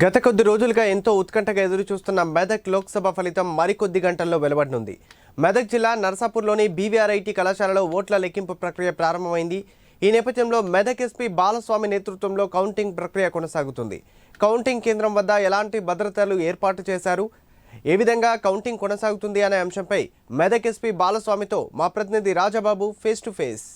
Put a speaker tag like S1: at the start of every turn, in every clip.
S1: గత కొద్ది రోజులుగా ఎంతో ఉత్కంఠగా ఎదురు చూస్తున్న మెదక్ లోక్సభ ఫలితం మరికొద్ది గంటల్లో వెలువడనుంది. మెదక్ జిల్లా నర్సాపూర్లోని బీవీఆర్ఐటి కళాశాలలో ఓట్ల లెక్కింపు ప్రక్రియ ప్రారంభమైంది. ఈ నేపథ్యంలో మెదక్ ఎస్పీ బాలస్వామి నేతృత్వంలో కౌంటింగ్ ప్రక్రియ కొనసాగుతుంది. కౌంటింగ్ కేంద్రం వద్ద ఎలాంటి భద్రతలు ఏర్పాటు చేశారు? ఏ విధంగా కౌంటింగ్ కొనసాగుతుంది అనే అంశంపై మెదక్ ఎస్పీ బాలస్వామితో మా ప్రతినిధి రాజబాబు ఫేస్ టు ఫేస్.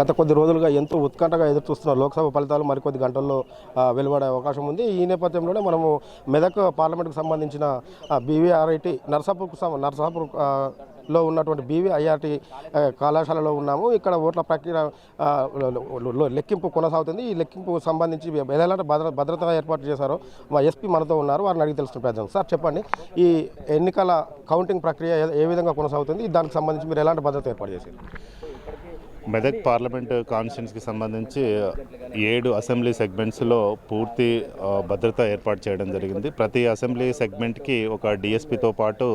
S2: గత కొద్ది రోజులుగా ఎంతో ఉత్కంఠగా ఎదురు చూస్తున్న లోక్సభ ఫలితాలు మరికొద్ది గంటల్లో వెలువడే అవకాశం ఉంది. ఈ నేపథ్యంలోనే మనము మెదక్ పార్లమెంట్కు సంబంధించిన బీవీఆర్ఐటి నర్సాపూర్కు సం- నర్సాపూర్లో ఉన్నటువంటి బీవీఐఆర్టీ కళాశాలలో ఉన్నాము. ఇక్కడ ఓట్ల ప్రక్రియ లెక్కింపు కొనసాగుతుంది. ఈ లెక్కింపు సంబంధించి ఎలాంటి భద్ర భద్రత ఏర్పాటు చేశారో మా ఎస్పీ మనతో ఉన్నారు. వారిని అడిగి తెలుసుకుని ప్రయత్నం సార్ చెప్పండి. ఈ ఎన్నికల కౌంటింగ్ ప్రక్రియ ఏ- ఏ విధంగా కొనసాగుతుంది? దానికి సంబంధించి మీరు ఎలాంటి భద్రత ఏర్పాటు చేశారు?
S3: మెదక్ పార్లమెంట్ కాన్స్టిట్యున్సీకి సంబంధించి ఏడు అసెంబ్లీ సెగ్మెంట్స్లో పూర్తి భద్రత ఏర్పాటు చేయడం జరిగింది. ప్రతి అసెంబ్లీ సెగ్మెంట్కి ఒక డిఎస్పితో పాటు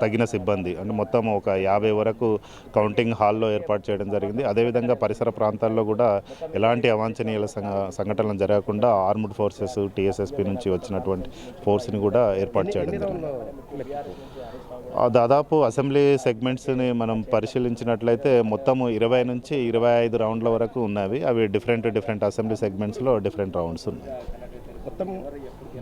S3: తగిన సిబ్బంది. అంటే మొత్తం ఒక యాభై వరకు కౌంటింగ్ హాల్లో ఏర్పాటు చేయడం జరిగింది. అదేవిధంగా పరిసర ప్రాంతాల్లో కూడా ఎలాంటి అవాంఛనీయ సంఘ- సంఘటనలు జరగకుండా ఆర్మ్డ్ ఫోర్సెస్ టీఎస్ఎస్పీ నుంచి వచ్చినటువంటి ఫోర్స్ని కూడా ఏర్పాటు చేయడం జరిగింది. దాదాపు అసెంబ్లీ సెగ్మెంట్స్ని మనం పరిశీలించినట్లయితే మొత్తము ఇరవై నుంచి ఇరవై ఐదు రౌండ్ల వరకు ఉన్నవి. అవి డిఫరెంట్ డిఫరెంట్ అసెంబ్లీ సెగ్మెంట్స్లో డిఫరెంట్ రౌండ్స్ ఉన్నాయి.
S2: మొత్తం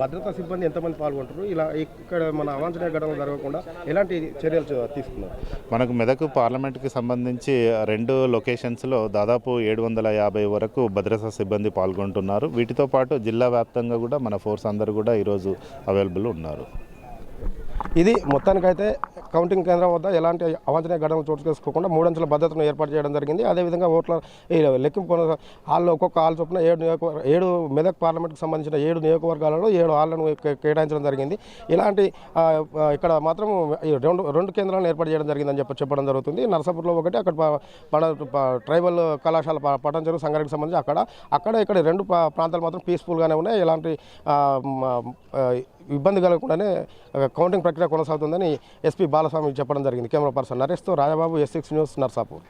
S2: భద్రతా సిబ్బంది ఎంతమంది పాల్గొంటారు? ఇలా ఇక్కడ మన అవాంఛనీయ ఘటనలు జరగకుండా ఎలాంటి చర్యలు తీసుకున్నారు?
S3: మనకు మెదక్ పార్లమెంట్కి సంబంధించి రెండు లొకేషన్స్లో దాదాపు ఏడు వందల యాభై వరకు భద్రతా సిబ్బంది పాల్గొంటున్నారు. వీటితో పాటు జిల్లా వ్యాప్తంగా కూడా మన ఫోర్స్ అందరూ కూడా ఈరోజు అవైలబుల్ ఉన్నారు.
S2: ఇది మొత్తానికైతే కౌంటింగ్ కేంద్రం వద్ద ఎలాంటి అవాంఛనీయ ఘటనలు చోటు చేసుకోకుండా మూడంచెల భద్రతను ఏర్పాటు చేయడం జరిగింది. అదేవిధంగా ఓట్ల లెక్కింపు హాల్లో ఒక్కొక్క హాల్ చొప్పున ఏడు నియోజకవర్గ ఏడు మెదక్ పార్లమెంట్కి సంబంధించిన ఏడు నియోజకవర్గాలలో ఏడు హాళ్ళను కేటాయించడం జరిగింది. ఇలాంటి ఇక్కడ మాత్రం ఈ రెండు రెండు కేంద్రాలను ఏర్పాటు చేయడం జరిగిందని చెప్పి చెప్పడం జరుగుతుంది. నర్సాపూర్లో ఒకటి అక్కడ ట్రైబల్ కళాశాల ప- సంఘానికి సంబంధించి అక్కడ అక్కడ ఇక్కడ రెండు ప్రాంతాలు మాత్రం పీస్ఫుల్గానే ఉన్నాయి. ఎలాంటి ఇబ్బంది కలగకుండానే కౌంటింగ్ ప్రక్రియ కొనసాగుతుందని ఎస్పీ బాలస్వామి చెప్పడం జరిగింది. కెమెరా పర్సన్ నరేష్తో రాజబాబు ఎస్ న్యూస్ నర్సాపూర్.